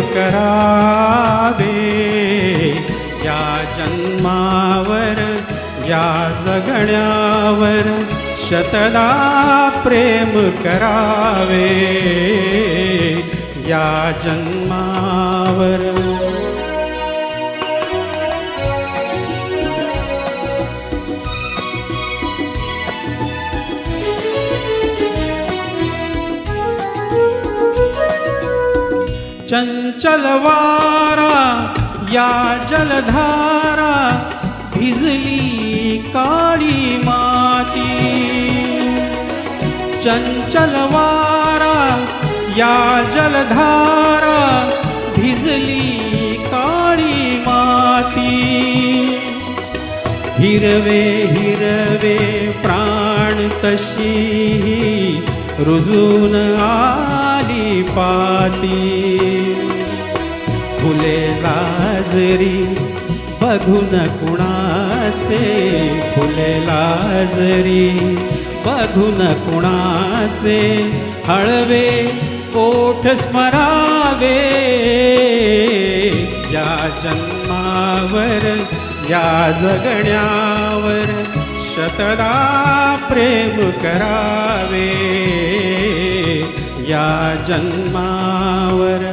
करावे. या जन्मावर या जगण्यावर शतदा प्रेम करावे. या जन्मावर. चंद चलवारा या जलधारा भिजली काळी माती. चंचलवारा या जलधारा भिजली काळी माती. हिरवे हिरवे प्राण तशी रुजून आली पाती. फुले लाजरी बघून कुणाचे. फुले लाजरी बघून कुणाचे. हळवे ओठ स्मरावे. या जन्मावर या जगण्यावर शतदा प्रेम करावे. या जन्मावर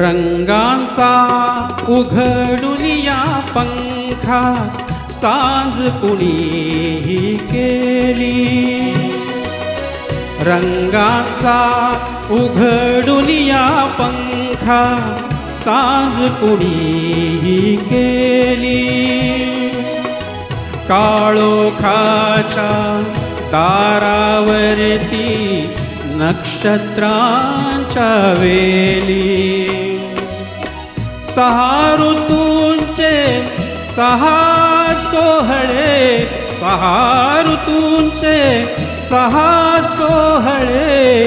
रंगांचा उघडून या पंखा सांज कुणीही केली. रंगाचा उघडून या पंखा सांज कुणीही केली. काळोखाच्या तारावरती नक्षत्रांच्या वेली. सहा ऋतूंचे सहा सोहळे सहा ऋतूंचे सहा सोहळे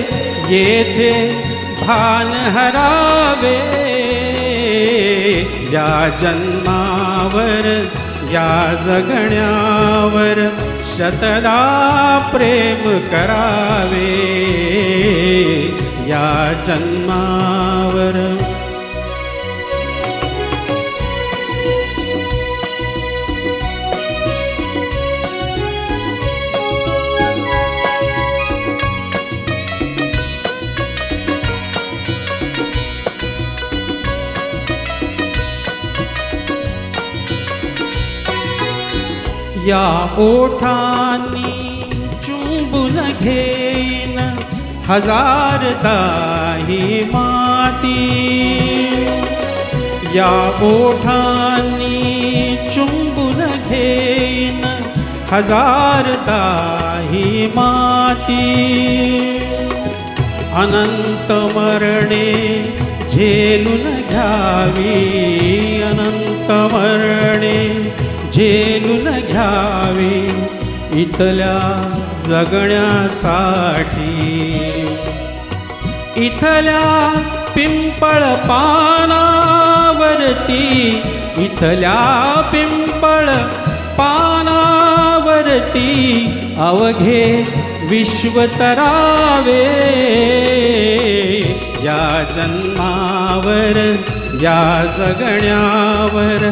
येथे भान हरावे. या जन्मावर या जगण्यावर शतदा प्रेम करावे. या जन्मावर या ओठांनी चुंबुल घेन हजारताही माती. या ओठांनी चुंबुल घेन हजार दाही माती. अनंत मरणे झेलून घ्यावी अनंत मरणे झेल घ्यावी इथल्या जगण्यासाठी. इथल्या पिंपळ पानावरती इथल्या पिंपळ पानावरती अवघे विश्व तरावे. या जन्मावर या जगण्यावर